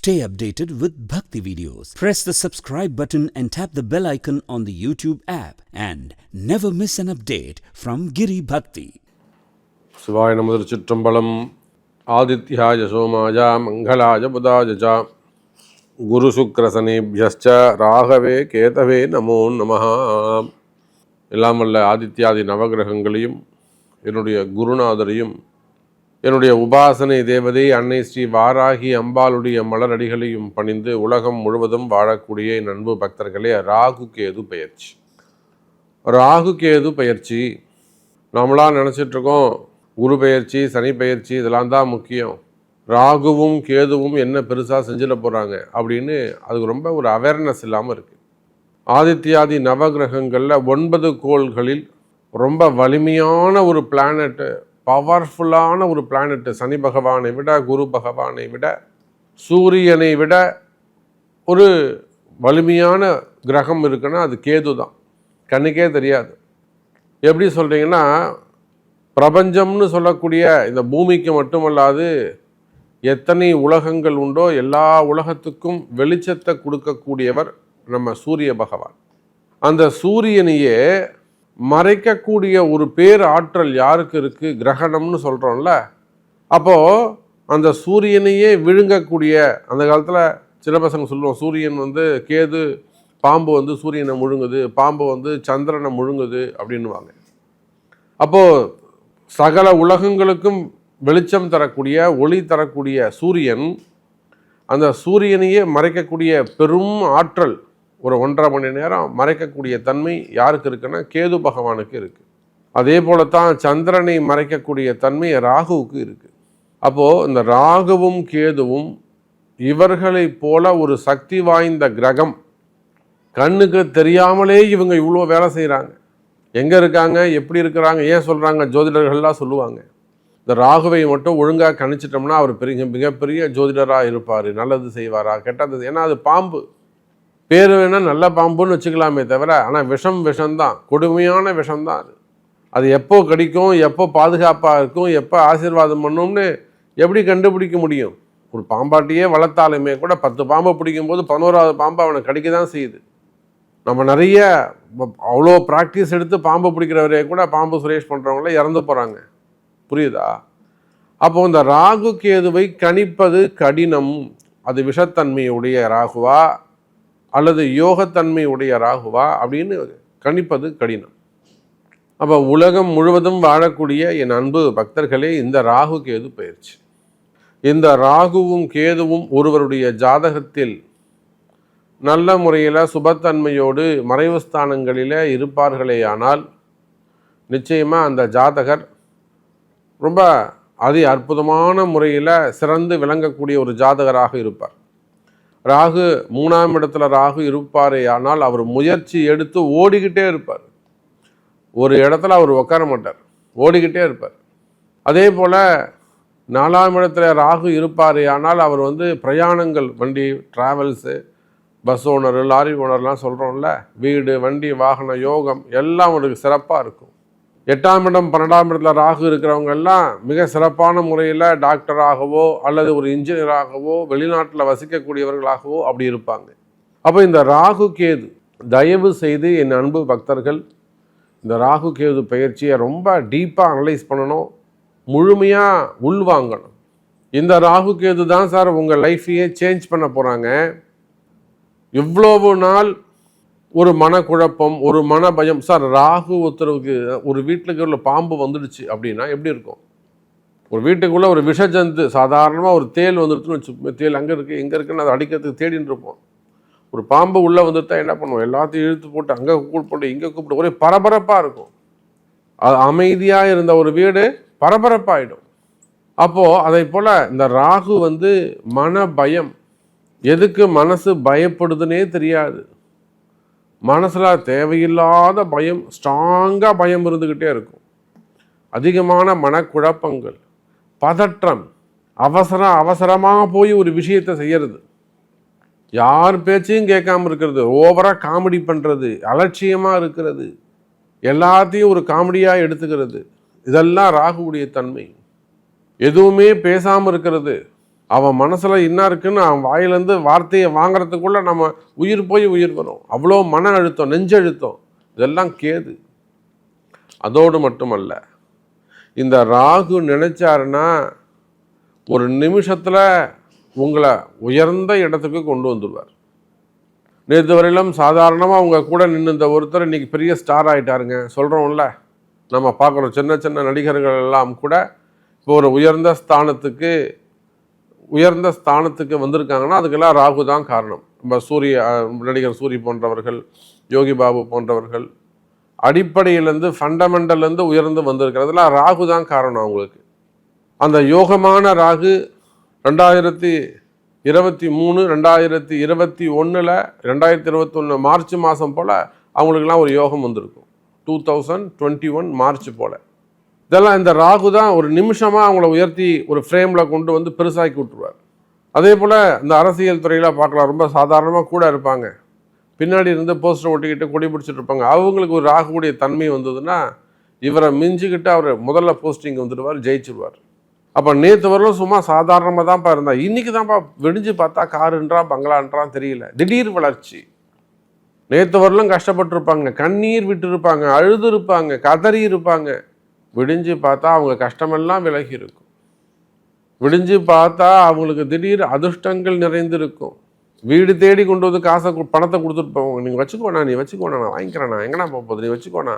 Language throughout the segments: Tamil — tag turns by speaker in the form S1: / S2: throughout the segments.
S1: Stay updated with Bhakti videos. Press the subscribe button and tap the bell icon on the YouTube app and never miss an update from Giri Bhakti.
S2: சிவாய நமது சிற்றம்பலம் ஆதித்யாய சோமாய மங்களாய புதாய குரு சுக்ரசனேபியஸ்ச ராகவே கேதவே நமோ நம எல்லாம் வல்ல ஆதித்யாதி நவகிரகங்களையும் என்னுடைய குருநாதரையும் என்னுடைய உபாசனை தேவதை அன்னை ஸ்ரீ வாராகி அம்பாளுடைய மலரடிகளையும் பணிந்து உலகம் முழுவதும் வாழக்கூடிய என் அன்பு பக்தர்களே ராகு கேது பயிற்சி ராகு கேது பயிற்சி நம்மளாம் நினச்சிட்ருக்கோம் குரு பயிற்சி சனி பயிற்சி இதெல்லாம் தான் முக்கியம். ராகுவும் கேதுவும் என்ன பெருசாக செஞ்சிட போகிறாங்க அப்படின்னு அதுக்கு ரொம்ப ஒரு அவேர்னஸ் இல்லாமல் இருக்குது ஆதித்யாதி நவகிரகங்களில் ஒன்பது கோள்களில் ரொம்ப வலிமையான ஒரு பிளானட்டு பவர்ஃபுல்லான ஒரு பிளானட்டு சனி பகவானை விட குரு பகவானை விட சூரியனை விட ஒரு வலிமையான கிரகம் இருக்குன்னா அது கேது தான். கண்ணுக்கே தெரியாது. எப்படி சொல்கிறீங்கன்னா பிரபஞ்சம்னு சொல்லக்கூடிய இந்த பூமிக்கு மட்டுமல்லாது எத்தனை உலகங்கள் உண்டோ எல்லா உலகத்துக்கும் வெளிச்சத்தை கொடுக்கக்கூடியவர் நம்ம சூரிய பகவான். அந்த சூரியனையே மறைக்கக்கூடிய ஒரு பேர் ஆற்றல் யாருக்கு இருக்குது கிரகணம்னு சொல்கிறோம்ல அப்போது அந்த சூரியனையே விழுங்கக்கூடிய அந்த காலத்தில் சின்ன பசங்க சொல்லுவோம் சூரியன் வந்து கேது பாம்பு வந்து சூரியனை முழுங்குது பாம்பு வந்து சந்திரனை முழுங்குது அப்படின்வாங்க அப்போது சகல உலகங்களுக்கும் வெளிச்சம் தரக்கூடிய ஒளி தரக்கூடிய சூரியன் அந்த சூரியனையே மறைக்கக்கூடிய பெரும் ஆற்றல் ஒரு ஒன்றரை மணி நேரம் மறைக்கக்கூடிய தன்மை யாருக்கு இருக்குன்னா கேது பகவானுக்கு இருக்குது அதே போல தான் சந்திரனை மறைக்கக்கூடிய தன்மை ராகுவுக்கு இருக்குது அப்போது இந்த ராகுவும் கேதுவும் இவர்களைப் போல ஒரு சக்தி வாய்ந்த கிரகம். கண்ணுக்கு தெரியாமலே இவங்க இவ்வளோ வேலை செய்கிறாங்க எங்கே இருக்காங்க? எப்படி இருக்கிறாங்க? ஏன் சொல்கிறாங்க ஜோதிடர்கள்லாம் சொல்லுவாங்க. இந்த ராகுவை மட்டும் ஒழுங்காக கணிச்சிட்டோம்னா அவர் பெரிய மிகப்பெரிய ஜோதிடராக இருப்பார் நல்லது செய்வாரா கெட்டது ஏன்னா அது பாம்பு. பேர் வேணால் நல்ல பாம்புன்னு வச்சுக்கலாமே தவிர ஆனால் விஷம் விஷம்தான். கொடுமையான விஷம்தான் அது. அது எப்போ கடிக்கும் எப்போ பாதுகாப்பாக இருக்கும் எப்போ ஆசீர்வாதம் பண்ணும்னு எப்படி கண்டுபிடிக்க முடியும்? ஒரு பாம்பாட்டியே வளர்த்தாலுமே கூட பத்து பாம்பை பிடிக்கும்போது பதினோராவது பாம்பை அவனை கடிக்க தான் செய்யுது. நம்ம நிறைய அவ்வளோ ப்ராக்டிஸ் எடுத்து பாம்பு பிடிக்கிறவரே கூட பாம்பு சுரேஷ் பண்ணுறவங்கள இறந்து போகிறாங்க புரியுதா? அப்போ இந்த ராகு கேதுவை கணிப்பது கடினம். அது விஷத்தன்மையுடைய ராகுவா? அல்லது யோகத்தன்மை உடைய ராகுவா அப்படின்னு கணிப்பது கடினம். அப்போ உலகம் முழுவதும் வாழக்கூடிய என் அன்பு பக்தர்களே இந்த ராகு கேது பயிற்சி. இந்த ராகுவும் கேதுவும் ஒருவருடைய ஜாதகத்தில் நல்ல முறையில் சுபத்தன்மையோடு மறைவு ஸ்தானங்களில் இருப்பார்களேயானால் நிச்சயமாக அந்த ஜாதகர் ரொம்ப அதி அற்புதமான முறையில் சிறந்து விளங்கக்கூடிய ஒரு ஜாதகராக இருப்பார். ராகு மூணாம் இடத்துல ராகு இருப்பாரே ஆனால் அவர் முயற்சி எடுத்து ஓடிக்கிட்டே இருப்பார். ஒரு இடத்துல அவர் உட்கார மாட்டார். ஓடிக்கிட்டே இருப்பார். அதே போல் நாலாம் இடத்துல ராகு இருப்பாரே ஆனால் அவர் வந்து பிரயாணங்கள் வண்டி ட்ராவல்ஸு பஸ் ஓனர் லாரி ஓனர்லாம் சொல்கிறோம்ல வீடு வண்டி வாகன யோகம் எல்லாம் அவருக்கு சிறப்பாக இருக்கும். எட்டாம் இடம் பன்னெண்டாம் இடத்துல ராகு இருக்கிறவங்க எல்லாம் மிக சிறப்பான முறையில் டாக்டராகவோ அல்லது ஒரு இன்ஜினியராகவோ வெளிநாட்டில் வசிக்கக்கூடியவர்களாகவோ அப்படி இருப்பாங்க. அப்போ இந்த ராகு கேது தயவு செய்து என் அன்பு பக்தர்கள் இந்த ராகு கேது பயிற்சியை ரொம்ப டீப்பாக அனலைஸ் பண்ணணும். முழுமையாக உள்வாங்கணும் இந்த ராகு கேது தான் சார் உங்கள் லைஃப்பையே சேஞ்ச் பண்ண போகிறாங்க இவ்வளவு நாள் ஒரு மனக்குழப்பம் ஒரு மன பயம் சார் ராகு ஒருத்தருக்கு ஒரு வீட்டுக்குள்ள பாம்பு வந்துடுச்சு அப்படின்னா எப்படி இருக்கும்? ஒரு வீட்டுக்குள்ளே ஒரு விஷஜந்து சாதாரணமாக ஒரு தேல் வந்துடுச்சுன்னு வச்சு தேல் அங்கே இருக்குது எங்கே இருக்குன்னு அதை அடிக்கிறதுக்கு தேடின்னு இருப்போம். ஒரு பாம்பு உள்ளே வந்துட்டா என்ன பண்ணுவோம்? எல்லாத்தையும் இழுத்து போட்டு அங்கே கூப்பிட்டு இங்கே கூப்பிட்டு ஒரே பரபரப்பாக இருக்கும். அது அமைதியாக இருந்த ஒரு வீடு பரபரப்பாயிடும். அப்போது அதை போல் இந்த ராகு வந்து மன பயம் எதுக்கு மனசு பயப்படுதுன்னே தெரியாது. மனசில் தேவையில்லாத பயம் ஸ்ட்ராங்காக பயம் இருந்துக்கிட்டே இருக்கும். அதிகமான மனக்குழப்பங்கள் பதற்றம் அவசரம் அவசரமாக போய் ஒரு விஷயத்தை செய்யறது. யார் பேச்சையும் கேட்காம இருக்கிறது ஓவராக காமெடி பண்ணுறது அலட்சியமாக இருக்கிறது எல்லாத்தையும் ஒரு காமெடியாக எடுத்துக்கிறது இதெல்லாம் ராகுவுடைய தன்மை. எதுவுமே பேசாமல் இருக்கிறது அவன் மனசில் என்ன இருக்குன்னு அவன் வாயிலேருந்து வார்த்தையை வாங்குறதுக்குள்ளே நம்ம உயிர் போய் உயிர் வரும். அவ்வளோ மன அழுத்தம் நெஞ்சழுத்தம் இதெல்லாம் கேது. அதோடு மட்டுமல்ல இந்த ராகு நினைச்சாருன்னா ஒரு நிமிஷத்தில் உங்களை உயர்ந்த இடத்துக்கு கொண்டு வந்துடுவார் நேற்று வரையிலும் சாதாரணமாக அவங்க கூட நின்று இந்த ஒருத்தர் இன்னைக்கு பெரிய ஸ்டார் ஆகிட்டாருங்க சொல்கிறோம்ல நம்ம பார்க்குறோம் சின்ன சின்ன நடிகர்கள் எல்லாம் கூட இப்போ ஒரு உயர்ந்த ஸ்தானத்துக்கு உயர்ந்த ஸ்தானத்துக்கு வந்திருக்காங்கன்னா அதுக்கெல்லாம் ராகு தான் காரணம். நம்ம சூரிய நடிகர் சூரி போன்றவர்கள் யோகி பாபு போன்றவர்கள் அடிப்படையிலேருந்து ஃபண்டமெண்டல்லேருந்து உயர்ந்து வந்திருக்கிறதுலாம் ராகு தான் காரணம் அவங்களுக்கு. அந்த யோகமான ராகு ரெண்டாயிரத்தி இருபத்தி மூணு ரெண்டாயிரத்தி இருபத்தி ஒன்றில் ரெண்டாயிரத்தி இருபத்தொன்று மார்ச் மாதம் போல் அவங்களுக்கெல்லாம் ஒரு யோகம் வந்திருக்கும். Two thousand twenty one March போல். இதெல்லாம் இந்த ராகு தான் ஒரு நிமிஷமாக அவங்கள உயர்த்தி ஒரு ஃப்ரேமில் கொண்டு வந்து பெருசாக்கி விட்டுருவார். அதே போல் இந்த அரசியல் துறையில் பார்க்கலாம் ரொம்ப சாதாரணமாக கூட இருப்பாங்க. பின்னாடி இருந்து போஸ்டர் ஒட்டிக்கிட்டு கொடி பிடிச்சிட்டு இருப்பாங்க. அவங்களுக்கு ஒரு ராகுடைய தன்மை வந்ததுன்னா இவரை மிஞ்சிக்கிட்டு அவர் முதல்ல போஸ்டிங் வந்துடுவார் ஜெயிச்சிருவார். அப்போ நேற்று வரலும் சும்மா சாதாரணமாக தான்ப்பா இருந்தா. இன்றைக்கி தான்ப்பா வெடிஞ்சு பார்த்தா காருன்றா பங்களான்றான் தெரியல. திடீர் வளர்ச்சி. நேற்று வரலும் கஷ்டப்பட்டிருப்பாங்க. கண்ணீர் விட்டு இருப்பாங்க அழுது இருப்பாங்க கதறி இருப்பாங்க விடிஞ்சு பார்த்தா அவங்க கஷ்டமெல்லாம் விலகி இருக்கும் விடிஞ்சு பார்த்தா அவங்களுக்கு திடீர் அதிர்ஷ்டங்கள் நிறைந்திருக்கும். வீடு தேடி கொண்டு வந்து காசை பணத்தை கொடுத்துட்டு போவாங்க. நீங்கள் வச்சுக்கோண்ணா நீ வச்சுக்கோண்ணா நான் வாங்கிக்கிறேண்ணா. எங்கண்ணா போகுது? நீ வச்சுக்கோண்ணா.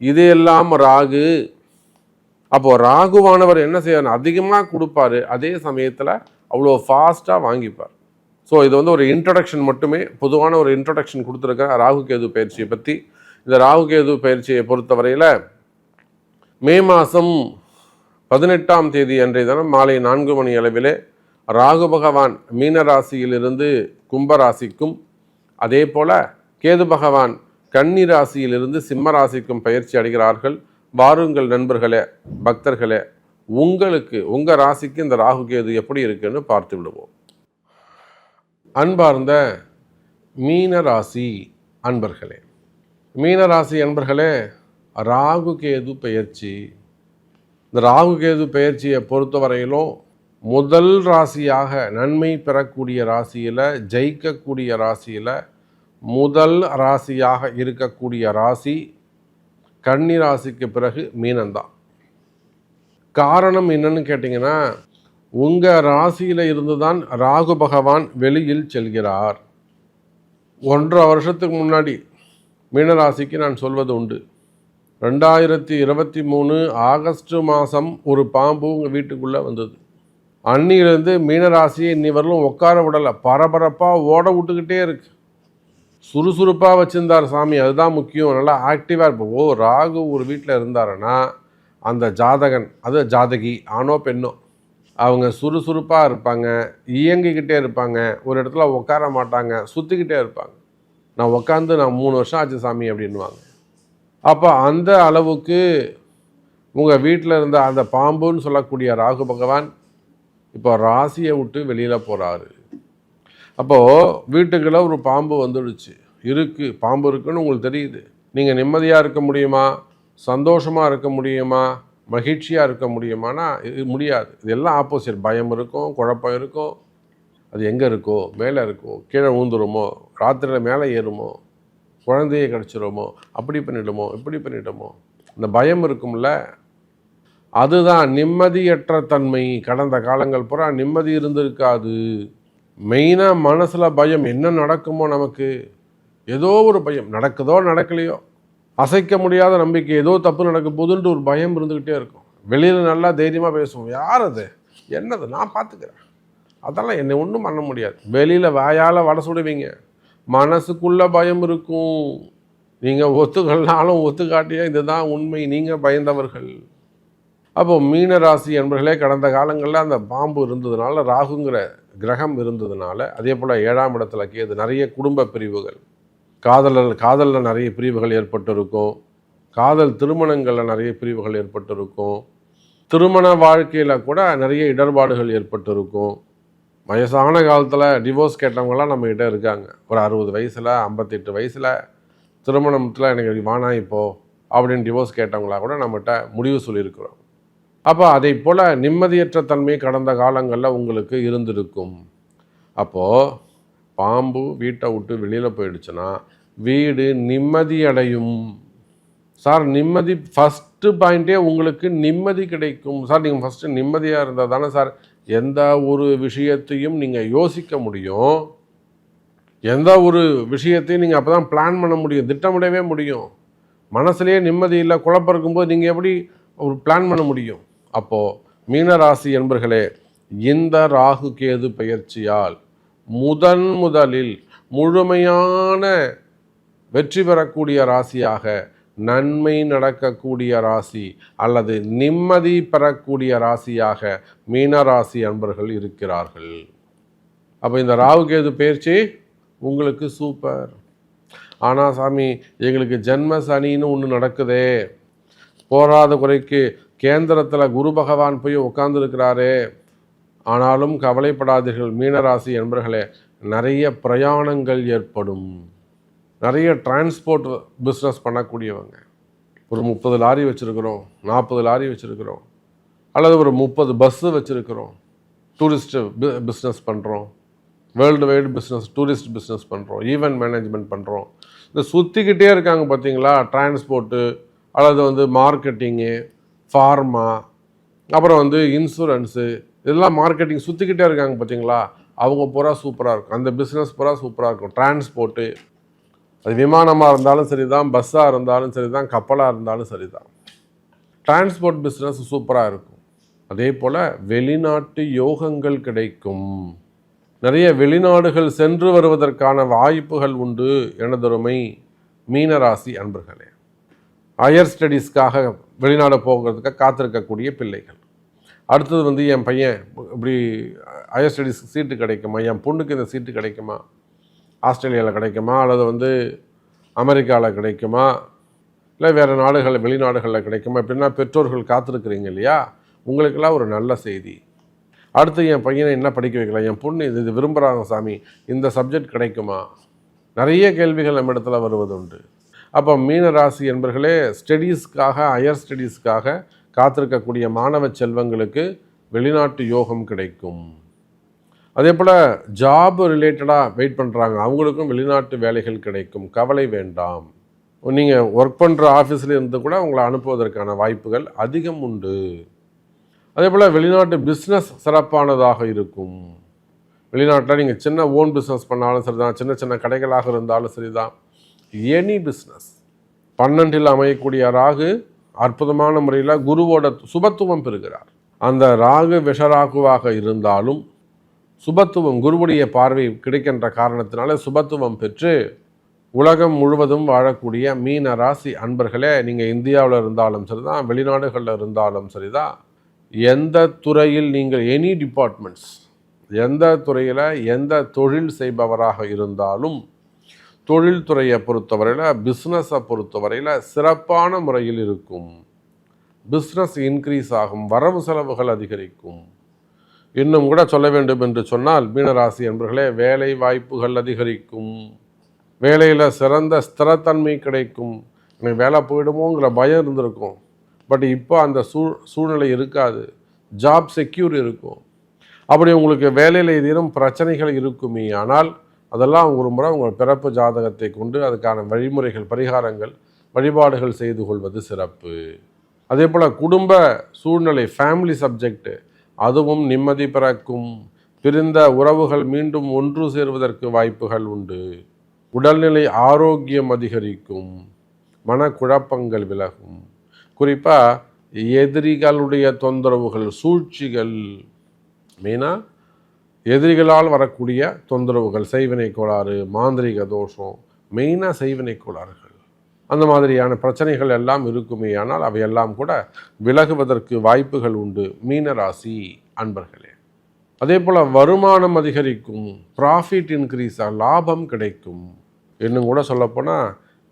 S2: இது எல்லாம் ராகு அப்போது ராகுவானவர் என்ன செய்யணும் அதிகமாக கொடுப்பாரு. அதே சமயத்தில் அவ்வளோ ஃபாஸ்ட்டாக வாங்கிப்பார். ஸோ இது வந்து ஒரு இன்ட்ரடக்ஷன் மட்டுமே. பொதுவான ஒரு இன்ட்ரடக்ஷன் கொடுத்துருக்கேன் ராகு கேது பயிற்சியை பற்றி இந்த ராகு கேது பயிற்சியை பொறுத்தவரையில் மே மாதம் பதினெட்டாம் தேதி அன்றைய தினம் மாலை நான்கு மணி அளவிலே ராகு பகவான் மீனராசியிலிருந்து கும்பராசிக்கும் அதே போல கேது பகவான் கன்னி ராசியிலிருந்து சிம்ம ராசிக்கும் பயிற்சி அடைகிறார்கள். வாருங்கள் நண்பர்களே பக்தர்களே உங்களுக்கு உங்கள் ராசிக்கு இந்த ராகு கேது எப்படி இருக்குன்னு பார்த்து விடுவோம். அன்பார்ந்த மீன ராசி அன்பர்களே மீன ராசி அன்பர்களே ராகு கேது பெயர்ச்சி. இந்த ராகு கேது பெயர்ச்சியை பொறுத்தவரையிலும் முதல் ராசியாக நன்மை பெறக்கூடிய ராசியில் ஜெயிக்கக்கூடிய ராசியில் முதல் ராசியாக இருக்கக்கூடிய ராசி கன்னி ராசிக்கு பிறகு மீனந்தான் காரணம் என்னன்னு கேட்டிங்கன்னா உங்கள் ராசியில் இருந்து தான் ராகு பகவான் வெளியில் செல்கிறார். ஒன்றரை வருஷத்துக்கு முன்னாடி மீனராசிக்கு நான் சொல்வது உண்டு. ரெண்டாயிரத்தி இருபத்தி மூணு ஆகஸ்ட் மாதம் ஒரு பாம்பு உங்கள் வீட்டுக்குள்ளே வந்தது. அன்னியிலேருந்து மீனராசியை இன்னி வரலும் உட்கார விடலை. பரபரப்பாக ஓட விட்டுக்கிட்டே இருக்கு. சுறுசுறுப்பாக வச்சுருந்தார் சாமி. அதுதான் முக்கியம். நல்லா ஆக்டிவாக இருப்போம். ஓ ராகு ஒரு வீட்டில் இருந்தாருன்னா அந்த ஜாதகன் அது ஜாதகி ஆணோ பெண்ணோ அவங்க சுறுசுறுப்பாக இருப்பாங்க. இயங்கிக்கிட்டே இருப்பாங்க. ஒரு இடத்துல உட்கார மாட்டாங்க. சுற்றிக்கிட்டே இருப்பாங்க. நான் உட்காந்து நான் மூணு வருஷம் ஆச்சு சாமி அப்படின்வாங்க அப்போ அந்த அளவுக்கு உங்கள் வீட்டில் இருந்த அந்த பாம்புன்னு சொல்லக்கூடிய ராகு பகவான் இப்போ ராசியை விட்டு வெளியில் போகிறாரு அப்போது வீட்டுக்குள்ள ஒரு பாம்பு வந்துடுச்சு. இருக்குது பாம்பு இருக்குன்னு உங்களுக்கு தெரியுது. நீங்கள் நிம்மதியாக இருக்க முடியுமா? சந்தோஷமாக இருக்க முடியுமா? மகிழ்ச்சியாக இருக்க முடியுமானா இது முடியாது. இது எல்லாம் ஆப்போசிட். பயம் இருக்கும் குழப்பம் இருக்கும். அது எங்கே இருக்கோ? மேலே இருக்கோ? கீழே ஊந்துருமோ ராத்திரியில் மேலே ஏறுமோ? குழந்தையை கிடச்சிருமோ அப்படி பண்ணிடுமோ இப்படி பண்ணிட்டோமோ இந்த பயம் இருக்கும்ல. அதுதான் நிம்மதியற்ற தன்மை. கடந்த காலங்கள் பூரா நிம்மதி இருந்திருக்காது. மெயினாக மனசில் பயம் என்ன நடக்குமோ நமக்கு? ஏதோ ஒரு பயம். நடக்குதோ நடக்கலையோ? அசைக்க முடியாத நம்பிக்கை ஏதோ தப்பு நடக்க போதுன்ட்டு ஒரு பயம் இருந்துக்கிட்டே இருக்கும். வெளியில் நல்லா தைரியமாக பேசுவோம். யார் அது? என்னது? நான் பார்த்துக்கிறேன். அதெல்லாம் என்னை ஒன்றும் பண்ண முடியாது. வெளியில் வாயால் வடை சுடுவீங்க. மனசுக்குள்ளே பயம் இருக்கும். நீங்கள் ஒத்துக்கலனாலும் ஒத்துக்காட்டியா இதுதான் உண்மை. நீங்கள் பயந்தவர்கள். அப்போ மீன ராசி என்பர்களே கடந்த காலங்களில் அந்த பாம்பு இருந்ததுனால ராகுங்கிற கிரகம் இருந்ததுனால அதே போல் ஏழாம் இடத்துல கேது நிறைய குடும்ப பிரிவுகள். காதலர் காதலில் நிறைய பிரிவுகள் ஏற்பட்டிருக்கும். காதல் திருமணங்களில் நிறைய பிரிவுகள் ஏற்பட்டிருக்கும். திருமண வாழ்க்கையில் கூட நிறைய இடர்பாடுகள் ஏற்பட்டிருக்கும். வயசான காலத்தில் டிவோர்ஸ் கேட்டவங்கலாம் நம்மக்கிட்ட இருக்காங்க. ஒரு அறுபது வயசில் ஐம்பத்தெட்டு வயசில் திருமணத்தில் எனக்கு வானா இப்போது அப்படின்னு டிவோர்ஸ் கேட்டவங்களா கூட நம்மகிட்ட முடிவு சொல்லியிருக்கிறோம். அப்போ அதை போல் நிம்மதியற்ற தன்மை கடந்த காலங்களில் உங்களுக்கு இருந்திருக்கும். அப்போது பாம்பு வீட்டை விட்டு வெளியில் போயிடுச்சுன்னா வீடு நிம்மதி அடையும். சார் நிம்மதி ஃபஸ்ட்டு பாயிண்ட்டே உங்களுக்கு நிம்மதி கிடைக்கும். சார் நீங்கள் ஃபஸ்ட்டு நிம்மதியாக இருந்தால் தானே சார் எந்த ஒரு விஷயத்தையும் நீங்கள் யோசிக்க முடியும். எந்த ஒரு விஷயத்தையும் நீங்கள் அப்போ தான் பிளான் பண்ண முடியும் திட்டமிடவே முடியும். மனசுலேயே நிம்மதி இல்லை குழப்பம் இருக்கும்போது நீங்கள் எப்படி ஒரு பிளான் பண்ண முடியும்? அப்போது மீனராசி என்பர்களே இந்த ராகு கேது பயிற்சியால் முதன் முதலில் முழுமையான வெற்றி பெறக்கூடிய ராசியாக நன்மை நடக்கக்கூடிய ராசி அல்லது நிம்மதி பெறக்கூடிய ராசியாக மீனராசி அன்பர்கள் இருக்கிறார்கள். அப்போ இந்த ராவுகேது பயிற்சி உங்களுக்கு சூப்பர். ஆனால் சாமி எங்களுக்கு ஜென்ம சனின்னு ஒன்று நடக்குதே. போராத குறைக்கு கேந்திரத்தில் குரு பகவான் போய் உட்காந்துருக்கிறாரே ஆனாலும் கவலைப்படாதீர்கள் மீனராசி என்பர்களே நிறைய பிரயாணங்கள் ஏற்படும். நிறைய டிரான்ஸ்போர்ட் பிஸ்னஸ் பண்ணக்கூடியவங்க. ஒரு முப்பது லாரி வச்சுருக்குறோம் நாற்பது லாரி வச்சுருக்குறோம் அல்லது ஒரு முப்பது பஸ்ஸு வச்சுருக்குறோம் டூரிஸ்ட்டு பிஸ்னஸ் பண்ணுறோம் world wide business tourist business பண்ணுறோம் ஈவெண்ட் மேனேஜ்மெண்ட் பண்ணுறோம் இந்த சுற்றிக்கிட்டே இருக்காங்க பார்த்தீங்களா டிரான்ஸ்போர்ட்டு அல்லது வந்து மார்க்கெட்டிங்கு ஃபார்மா அப்புறம் வந்து இன்சூரன்ஸு இதெல்லாம் மார்க்கெட்டிங் சுற்றிக்கிட்டே இருக்காங்க பார்த்தீங்களா அவங்க பூரா சூப்பராக இருக்கும். அந்த பிஸ்னஸ் பூரா சூப்பராக இருக்கும். டிரான்ஸ்போர்ட்டு அது விமானமாக இருந்தாலும் சரி தான் பஸ்ஸாக இருந்தாலும் சரி தான் கப்பலாக இருந்தாலும் சரி தான் டிரான்ஸ்போர்ட் பிஸ்னஸ் சூப்பராக இருக்கும். அதே போல் வெளிநாட்டு யோகங்கள் கிடைக்கும். நிறைய வெளிநாடுகள் சென்று வருவதற்கான வாய்ப்புகள் உண்டு எனதொருமை மீனராசி அன்பர்களே. ஹையர் ஸ்டடீஸ்க்காக வெளிநாடு போகிறதுக்காக காத்திருக்கக்கூடிய பிள்ளைகள். அடுத்தது வந்து என் பையன் இப்படி ஹையர் ஸ்டடீஸ்க்கு சீட்டு கிடைக்குமா? என் பொண்ணுக்கு இந்த சீட்டு கிடைக்குமா? ஆஸ்திரேலியாவில் கிடைக்குமா? அல்லது வந்து அமெரிக்காவில் கிடைக்குமா? இல்லை வேறு நாடுகளில் வெளிநாடுகளில் கிடைக்குமா? எப்படின்னா பெற்றோர்கள் காத்திருக்கிறீங்க இல்லையா? உங்களுக்கெல்லாம் ஒரு நல்ல செய்தி. அடுத்து என் பையனை என்ன படிக்க வைக்கலாம்? என் பொண்ணு இது இது விரும்புகிறாங்க சாமி. இந்த சப்ஜெக்ட் கிடைக்குமா? நிறைய கேள்விகள் நம்ம இடத்துல வருவது உண்டு அப்போ மீன ராசி என்பர்களே ஸ்டடீஸ்க்காக ஹையர் ஸ்டடீஸ்க்காக காத்திருக்கக்கூடிய மாணவ செல்வங்களுக்கு வெளிநாட்டு யோகம் கிடைக்கும். அதே போல் ஜாப் ரிலேட்டடாக வெயிட் பண்ணுறாங்க அவங்களுக்கும் வெளிநாட்டு வேலைகள் கிடைக்கும். கவலை வேண்டாம். நீங்கள் ஒர்க் பண்ணுற ஆஃபீஸில் இருந்து கூட உங்களை அனுப்புவதற்கான வாய்ப்புகள் அதிகம் உண்டு. அதே போல் வெளிநாட்டு பிஸ்னஸ் சிறப்பானதாக இருக்கும். வெளிநாட்டில் நீங்கள் சின்ன ஓன் பிஸ்னஸ் பண்ணாலும் சரி தான் சின்ன சின்ன கடைகளாக இருந்தாலும் சரி தான் எனி பிஸ்னஸ் பன்னெண்டில் அமையக்கூடிய ராகு அற்புதமான முறையில் குருவோட சுபத்துவம் பெறுகிறார். அந்த ராகு விஷராகுவாக இருந்தாலும் சுபத்துவம் குருவுடைய பார்வை கிடைக்கின்ற காரணத்தினால சுபத்துவம் பெற்று உலகம் முழுவதும் வாழக்கூடிய மீன ராசி அன்பர்களே நீங்கள் இந்தியாவில் இருந்தாலும் சரிதான் வெளிநாடுகளில் இருந்தாலும் சரிதான். எந்த துறையில் நீங்கள் எனி டிபார்ட்மெண்ட்ஸ் எந்த துறையில் எந்த தொழில் செய்பவராக இருந்தாலும் தொழில்துறையை பொறுத்தவரையில் பிஸ்னஸை பொறுத்தவரையில் சிறப்பான முறையில் இருக்கும். பிஸ்னஸ் இன்க்ரீஸ் ஆகும் வரவு செலவுகள் அதிகரிக்கும். இன்னும் கூட சொல்ல வேண்டும் என்று சொன்னால் மீனராசி என்பர்களே வேலை வாய்ப்புகள் அதிகரிக்கும். வேலையில் சிறந்த ஸ்திரத்தன்மை கிடைக்கும். எனக்கு வேலை போயிடுமோங்கிற பயம் இருந்திருக்கும். பட் இப்போ அந்த சூ சூழ்நிலை இருக்காது. ஜாப் செக்யூர் இருக்கும். அப்படி உங்களுக்கு வேலையில் ஏதேனும் பிரச்சனைகள் இருக்குமே ஆனால் அதெல்லாம் ஒரு முறை உங்கள் பிறப்பு ஜாதகத்தை கொண்டு அதுக்கான வழிமுறைகள் பரிகாரங்கள் வழிபாடுகள் செய்து கொள்வது சிறப்பு. அதே போல் குடும்ப சூழ்நிலை ஃபேமிலி சப்ஜெக்ட்டு அதுவும் நிம்மதி பிறக்கும். பிரிந்த உறவுகள் மீண்டும் ஒன்று சேருவதற்கு வாய்ப்புகள் உண்டு. உடல்நிலை ஆரோக்கியம் அதிகரிக்கும். மனக்குழப்பங்கள் விலகும். குறிப்பாக எதிரிகளுடைய தொந்தரவுகள் சூழ்ச்சிகள் மெயினாக எதிரிகளால் வரக்கூடிய தொந்தரவுகள் செய்வினை கோளாறு மாந்திரிக தோஷம் மெயினாக செய்வினை கோளாறுகள் அந்த மாதிரியான பிரச்சனைகள் எல்லாம் இருக்குமே. ஆனால் அவையெல்லாம் கூட விலகுவதற்கு வாய்ப்புகள் உண்டு. மீனராசி அன்பர்களே அதே போல் வருமானம் அதிகரிக்கும் ப்ராஃபிட் இன்க்ரீஸாக லாபம் கிடைக்கும் இன்னும் கூட சொல்லப்போனால்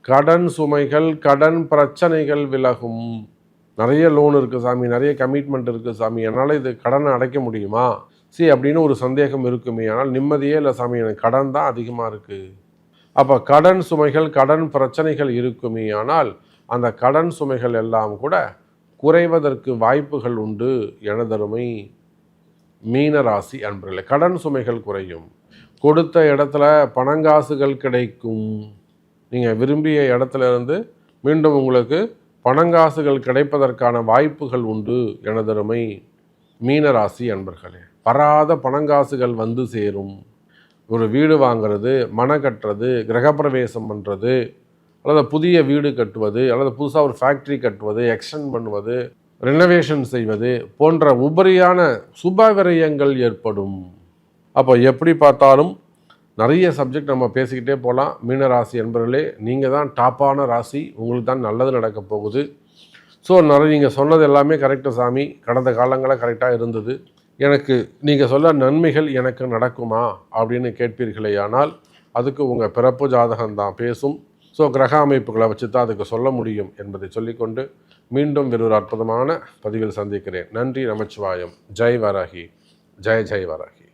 S2: கடன் சுமைகள் கடன் பிரச்சனைகள் விலகும். நிறைய லோன் இருக்குது சாமி நிறைய கமிட்மெண்ட் இருக்குது சாமி. என்னால் இது கடனை அடைக்க முடியுமா? சரி அப்படின்னு ஒரு சந்தேகம் இருக்குமே. ஆனால் நிம்மதியே இல்லை சாமி எனக்கு கடன் தான் அதிகமாக இருக்குது அப்போ கடன் சுமைகள் கடன் பிரச்சனைகள் இருக்குமே ஆனால் அந்த கடன் சுமைகள் எல்லாம் கூட குறைவதற்கு வாய்ப்புகள் உண்டு எனதருமை மீனராசி அன்பர்களே. கடன் சுமைகள் குறையும். கொடுத்த இடத்துல பணங்காசுகள் கிடைக்கும். நீங்கள் விரும்பிய இடத்துல இருந்து மீண்டும் உங்களுக்கு பணங்காசுகள் கிடைப்பதற்கான வாய்ப்புகள் உண்டு எனதருமை மீனராசி அன்பர்களே. வராத பணங்காசுகள் வந்து சேரும். ஒரு வீடு வாங்குறது மனை கட்டுறது கிரகப்பிரவேசம் பண்ணுறது அல்லது புதிய வீடு கட்டுவது அல்லது புதுசாக ஒரு ஃபேக்ட்ரி கட்டுவது எக்ஸ்டெண்ட் பண்ணுவது ரெனோவேஷன் செய்வது போன்ற உபரியான சுப விரயங்கள் ஏற்படும். அப்போ எப்படி பார்த்தாலும் நிறைய சப்ஜெக்ட் நம்ம பேசிக்கிட்டே போகலாம். மீன ராசி என்பவர்களே நீங்கள் தான் டாப்பான ராசி உங்களுக்கு தான் நல்லது நடக்க போகுது. ஸோ நிறைய நீங்கள் சொன்னது எல்லாமே கரெக்டு சாமி. கடந்த காலங்களில் கரெக்டாக இருந்தது. எனக்கு நீங்கள் சொல்ல நன்மைகள் எனக்கு நடக்குமா? அப்படின்னு கேட்பீர்களே ஆனால் அதுக்கு உங்கள் பிறப்பு ஜாதகம் தான் பேசும். ஸோ கிரக அமைப்புகளை வச்சு தான் அதுக்கு சொல்ல முடியும் என்பதை சொல்லிக்கொண்டு மீண்டும் வேறு ஒரு அற்புதமான பதிவில் சந்திக்கிறேன். நன்றி நமச்சிவாயம். ஜெய் வராகி. ஜெய ஜெய் வராகி.